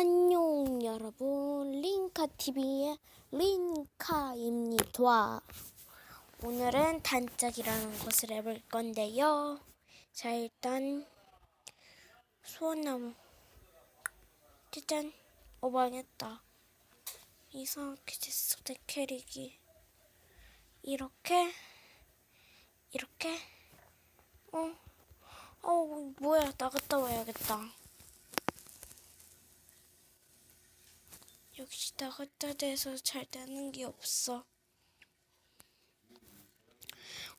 안녕 여러분. 링카TV의 링카입니다. 오늘은 단짝이라는 것을 해볼 건데요. 자 일단 소원나무. 짜잔. 어 망했다. 이상하게 됐어 내 캐릭이 이렇게 이렇게? 어? 어 뭐야. 나갔다 와야겠다 역시 나갔다 돼서 잘 되는 게 없어.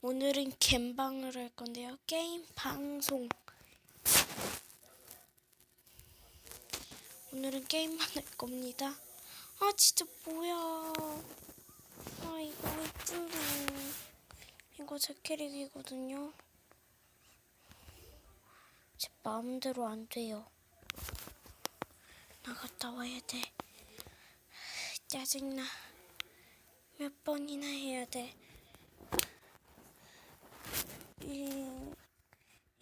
오늘은 갬방을 할 건데요. 게임 방송. 오늘은 게임만 할 겁니다. 아 진짜 뭐야. 아 이거 이쁜데. 이거 제 캐릭이거든요. 제 마음대로 안 돼요. 나갔다 와야 돼. 짜증나. 몇 번이나 해야 돼. 이,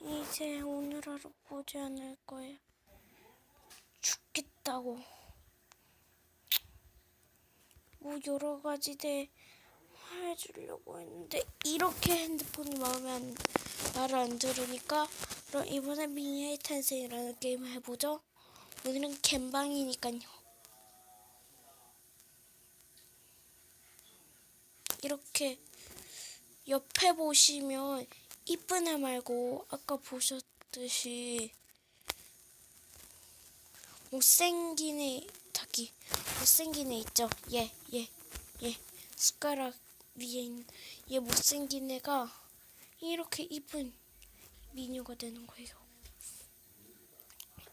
이제 오늘 하루 보지 않을 거야. 죽겠다고. 뭐 여러 가지 대 해주려고 했는데 이렇게 핸드폰이 마음에 안, 말을 안 들으니까 그럼 이번에 미니의 탄생이라는 게임을 해보죠. 오늘은 갬방이니까요. 이렇게 옆에 보시면 이쁜 애 말고 아까 보셨듯이 못생긴 애 저기 못생긴 애 있죠? 얘, 얘, 얘 숟가락 위에 있는 얘 못생긴 애가 이렇게 이쁜 미녀가 되는 거예요.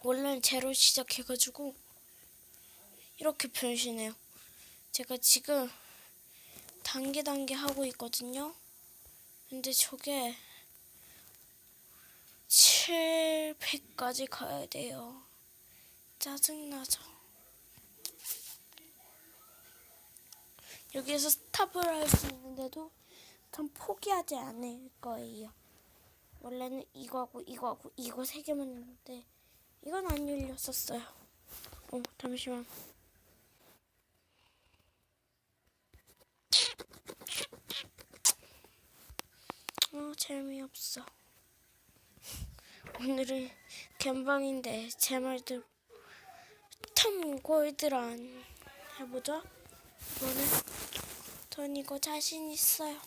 원래는 제로 시작해가지고 이렇게 변신해요. 제가 지금 단계 단계 하고 있거든요. 근데 저게 700까지 가야 돼요. 짜증나죠. 여기에서 스탑을 할 수 있는데도 전 포기하지 않을 거예요. 원래는 이거하고 이거하고 이거 세 개만 했는데 이건 안 열렸었어요. 어, 잠시만. 어, 재미없어. 오늘은 gem방인데 제 말대로 탐 골드란 해보자. 이거는 전 이거 자신 있어요.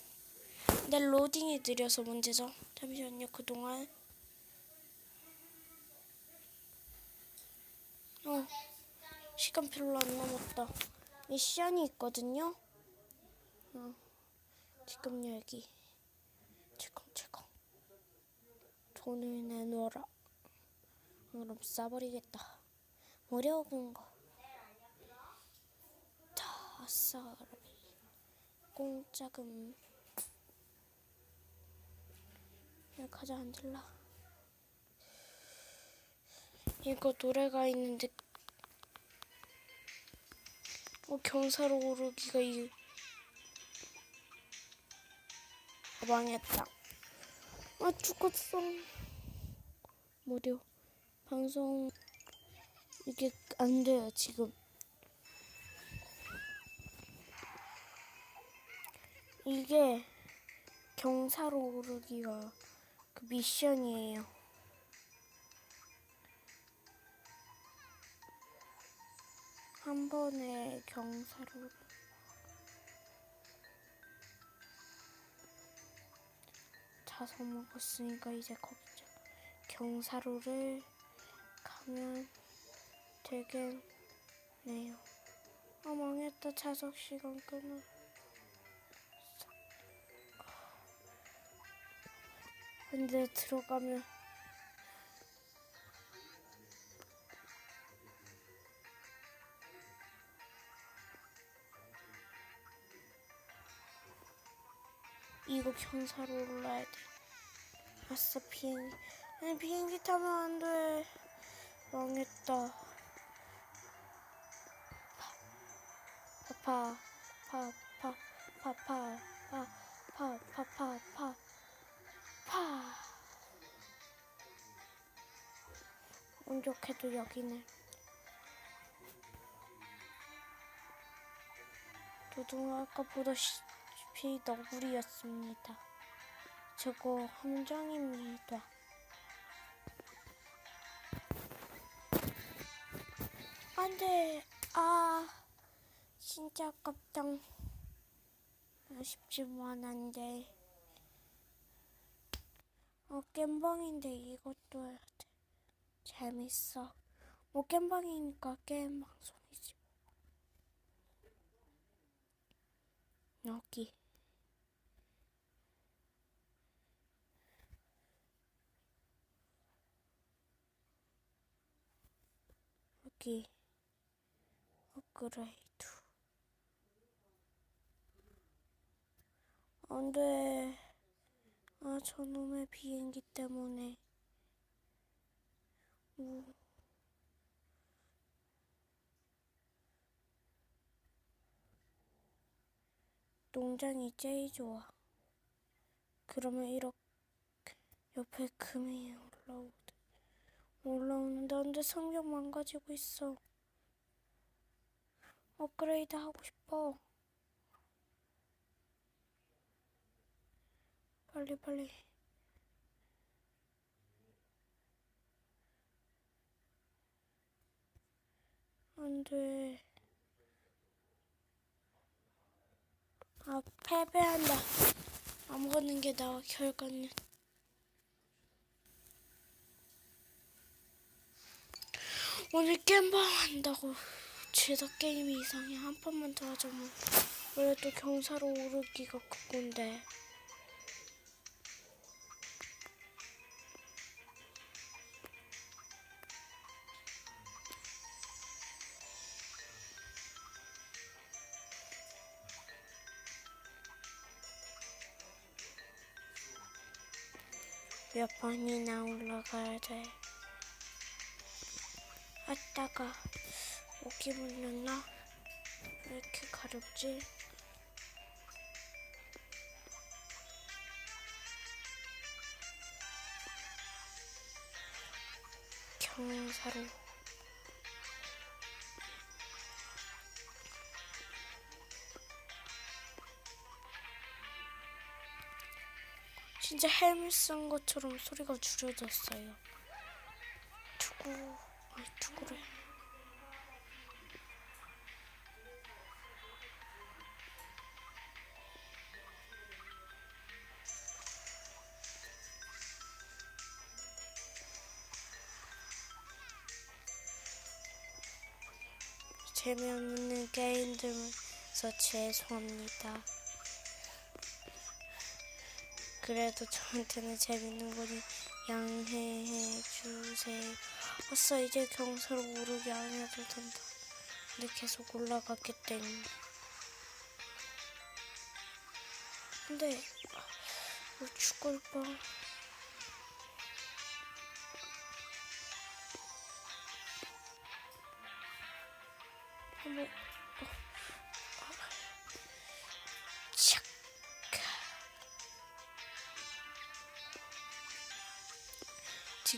근데 로딩이 느려서 문제죠. 잠시만요. 그동안 어 시간 별로 안 남았다. 미션이 있거든요. 어, 지금 여기. 돈을 내놓아라. 그럼 싸버리겠다. 어려운 거. 다싸 공짜금. 여기 가자 안질라. 이거 노래가 있는데. 어 경사로 오르기가 이 망했다. 아 죽었어. 무료 방송 이게 안 돼요 지금. 이게 경사로 오르기가 그 미션이에요. 한 번에 경사로 자서 먹었으니까 이제 거기죠. 경사로를 가면 되겠네요. 아 망했다 자석 시간 끊어. 근데 들어가면 이거 경사로 올라야 돼. 아싸 비행기. 아니, 비행기 타면 안 돼. 망했다. 파, 파, 파, 파, 파, 파, 파, 파, 파, 파, 파. 운 좋게도 여기네. 노동아 아까보다 시, 비 너구리였습니다. 저거 함정입니다. 안 돼, 아 진짜 아깝다. 아쉽지만 안 돼. 어 겜방인데 이것도 해야 돼. 재밌어. 뭐 겜방이니까 게임 방송이지. 여기. 여기. 업그레이드. 안 돼. 아, 저놈의 비행기 때문에. 우. 농장이 제일 좋아. 그러면 이렇게 옆에 금이 올라오는데 안돼 성경 망가지고 있어. 업그레이드 하고 싶어. 빨리 빨리. 안 돼. 아, 패배한다. 안 보는 게 나아, 결과는. 오늘 겜방 한다고 죄다 게임이 이상해. 한 판만 더 하자, 뭐. 원래 또 경사로 오르기가 그건데. 몇 번이나 올라가야 돼. 아따가 목이 물렸나? 왜 이렇게 가렵지? 경사로 진짜 헬멧 쓴 것처럼 소리가 줄여졌어요. 두구, 재미없는 게임들에서 죄송합니다. 그래도 저한테는 재밌는 거니 양해해 주세요. 아싸 이제 경사로 오르기 안 해도 된다. 근데 계속 올라갔기 때문에. 근데 뭐 죽을 뻔.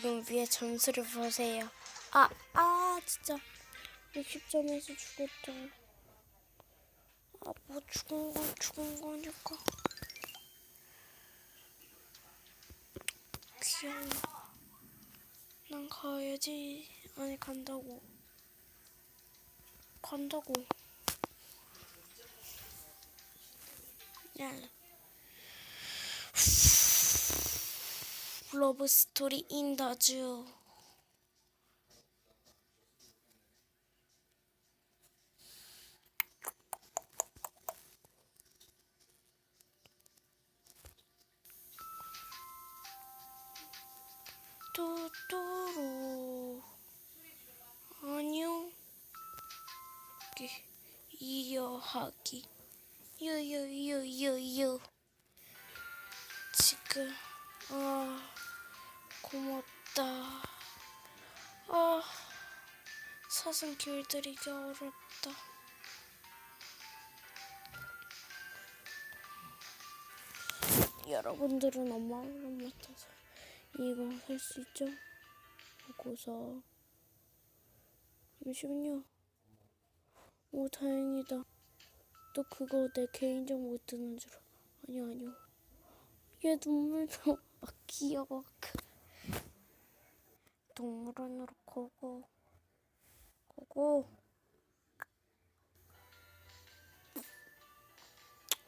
지금 위에 점수를 보세요. 아, 아, 진짜. 60점에서 죽었다. 아, 뭐 죽은 건 죽은 거니까. 귀여워. 난 가야지. 아니, 간다고. 간다고. 야. 러브 스토리 인더즈 또또로. 아니요 이렇게 이어하기. 유유유유유 지금 아 고맙다 아 사슴 길들이기 어렵다 여러분들은 엄마랑 맡아서 이거 할수 있죠? 하고서 잠시만요 오 다행이다 또 그거 내 개인정보 뜨는 줄 알아. 아니요. 얘 눈물도 막 귀여워. 동물원으로 고고 고고.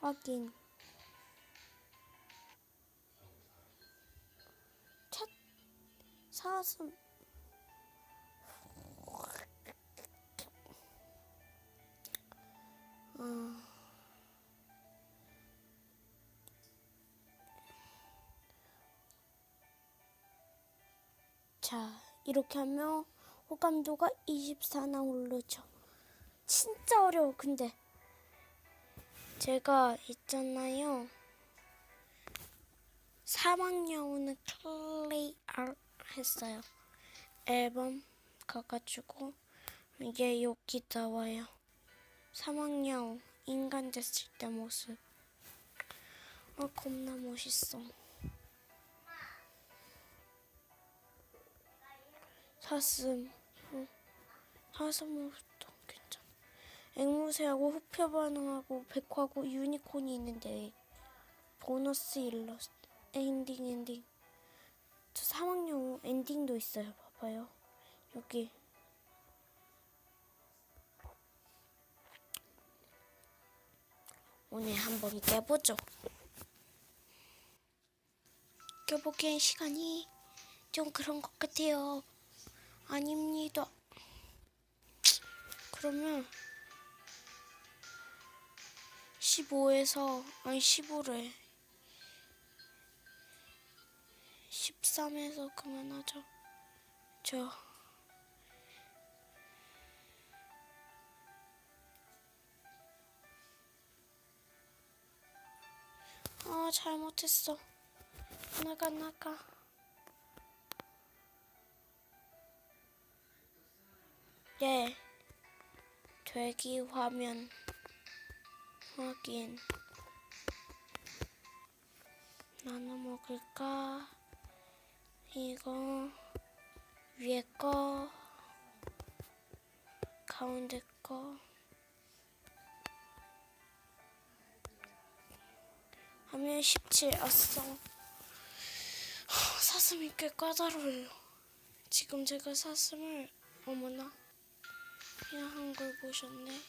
확인. 첫 사슴. 어. 자, 이렇게 하면 호감도가 24나 오르죠. 진짜 어려워, 근데. 제가 있잖아요. 사막여우는 클리어 했어요. 앨범 가가지고 이게 여기 나와요. 사막여우 인간 됐을 때 모습. 아 겁나 멋있어. 사슴. 응. 사슴으로도 괜찮아. 앵무새하고 후표 반응하고 백화고 유니콘이 있는데 보너스 일러스트 엔딩 엔딩 저 사막여우 엔딩도 있어요. 봐봐요. 여기 오늘 한번 깨보죠. 깨보기엔 시간이 좀 그런 것 같아요. 아닙니다. 그러면 15에서 아니 15래 13에서 그만하죠. 저 아, 잘못했어. 나가, 나가. 네. 되기 화면 확인. 나눠 먹을까? 이거 위에 거 가운데 거 하면 17 아싸 사슴이 꽤 까다로워요 지금 제가 사슴을 어머나 그냥 한걸 보셨네.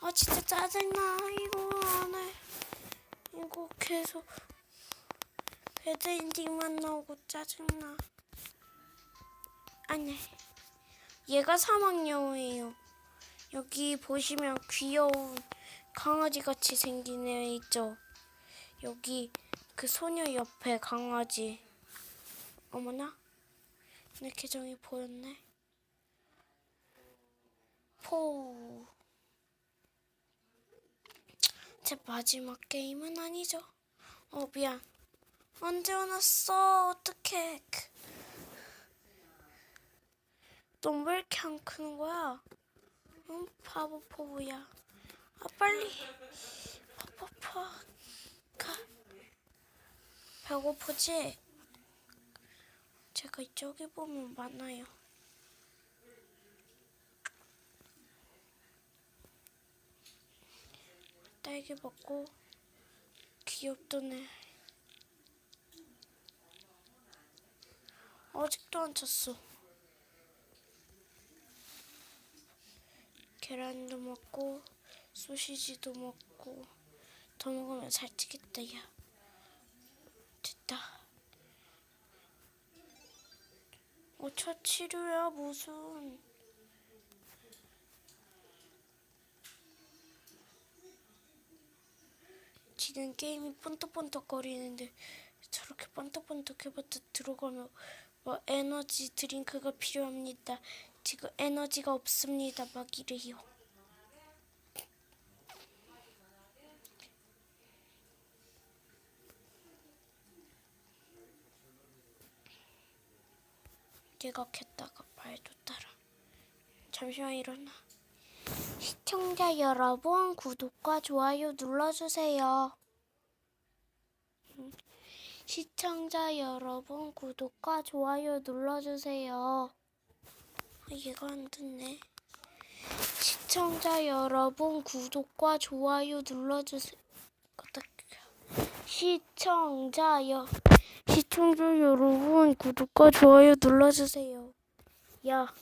아 진짜 짜증나. 이거 안해. 이거 계속 배드엔딩만 나오고 짜증나. 안해 얘가 사막여우예요. 여기 보시면 귀여운 강아지 같이 생긴 애 있죠? 여기 그 소녀 옆에 강아지. 어머나, 내 계정이 보였네. 포. 제 마지막 게임은 아니죠. 어 미안. 언제 와놨어? 어떡해. 너왜 이렇게 안 크는 거야? 응, 바보 포부야. 아 빨리. 파파파. 가. 배고프지? 제가 이쪽에 보면 많아요. 딸기 먹고 귀엽던 애. 아직도 안 찼어. 계란도 먹고 소시지도 먹고 더 먹으면 살찌겠다 야. 됐다. 어, 첫 치료야 무슨? 지금 게임이 번떡번떡거리는데 저렇게 번떡번떡해봤자 들어가면 뭐 에너지 드링크가 필요합니다. 지금 에너지가 없습니다. 막 이래요. 내가 켰다가 말도 따라. 잠시만 일어나. 시청자 여러분 구독과 좋아요 눌러주세요. 음, 시청자 여러분 구독과 좋아요 눌러주세요. 아, 얘가 안 듣네. 시청자 여러분 구독과 좋아요 눌러주세요. 시청자 여 시청자 여러분 구독과 좋아요 눌러주세요. 야,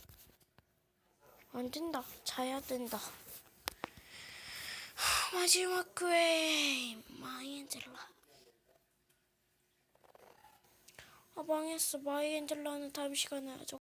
안 된다. 자야 된다. 마지막 기회 마이엔젤라. 아 망했어. 마이 엔젤라는 다음 시간에 하죠.